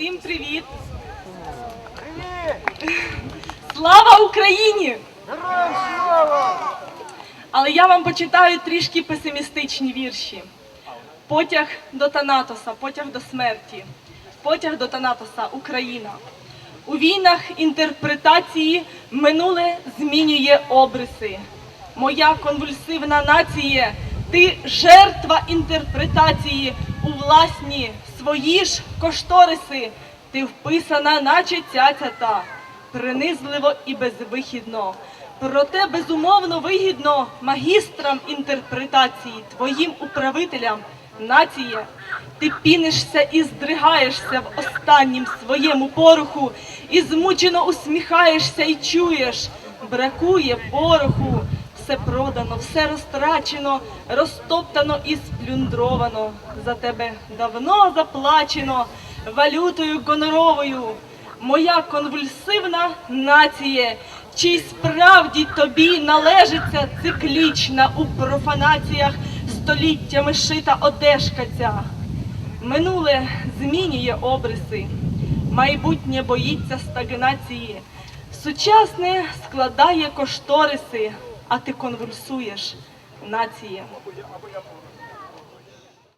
Всім привіт! Слава Україні! Героям слава! Але я вам почитаю трішки песимістичні вірші. Потяг до Танатоса, потяг до смерті, потяг до Танатоса, Україна. У війнах інтерпретації минуле змінює обриси. Моя конвульсивна нація, ти жертва інтерпретації у власні свої ж кошториси. Ти вписана, наче цяця та принизливо і безвихідно. Проте безумовно вигідно магістрам інтерпретації, твоїм управителям, нація. Ти пінишся і здригаєшся в останнім своєму пороху, і змучено усміхаєшся і чуєш, бракує пороху. Все продано, все розтрачено, розтоптано і сплюндровано. За тебе давно заплачено валютою гоноровою. Моя конвульсивна нація, чий справді тобі належиться циклічна у профанаціях століттями шита одежка ця. Минуле змінює обриси, майбутнє боїться стагнації, сучасне складає кошториси, а ти конвульсуєш нації.